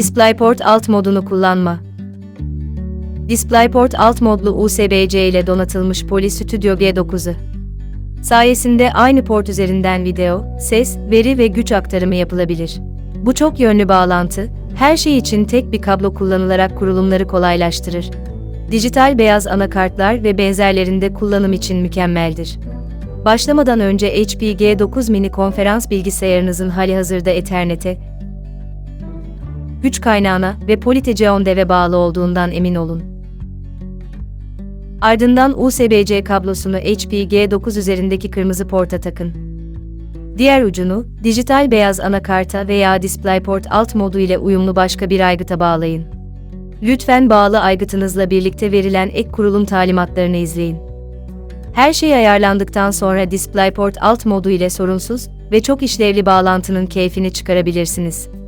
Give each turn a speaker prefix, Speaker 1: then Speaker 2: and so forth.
Speaker 1: DisplayPort alt modunu kullanma. DisplayPort alt modlu USB-C ile donatılmış Poly Studio G9'u. Sayesinde aynı port üzerinden video, ses, veri ve güç aktarımı yapılabilir. Bu çok yönlü bağlantı, her şey için tek bir kablo kullanılarak kurulumları kolaylaştırır. Dijital beyaz anakartlar ve benzerlerinde kullanım için mükemmeldir. Başlamadan önce HP G9 mini konferans bilgisayarınızın halihazırda Ethernet'e, güç kaynağına ve Polite dev'e bağlı olduğundan emin olun. Ardından USB-C kablosunu HP G9 üzerindeki kırmızı porta takın. Diğer ucunu, dijital beyaz anakarta veya DisplayPort alt modu ile uyumlu başka bir aygıta bağlayın. Lütfen bağlı aygıtınızla birlikte verilen ek kurulum talimatlarını izleyin. Her şey ayarlandıktan sonra DisplayPort alt modu ile sorunsuz ve çok işlevli bağlantının keyfini çıkarabilirsiniz.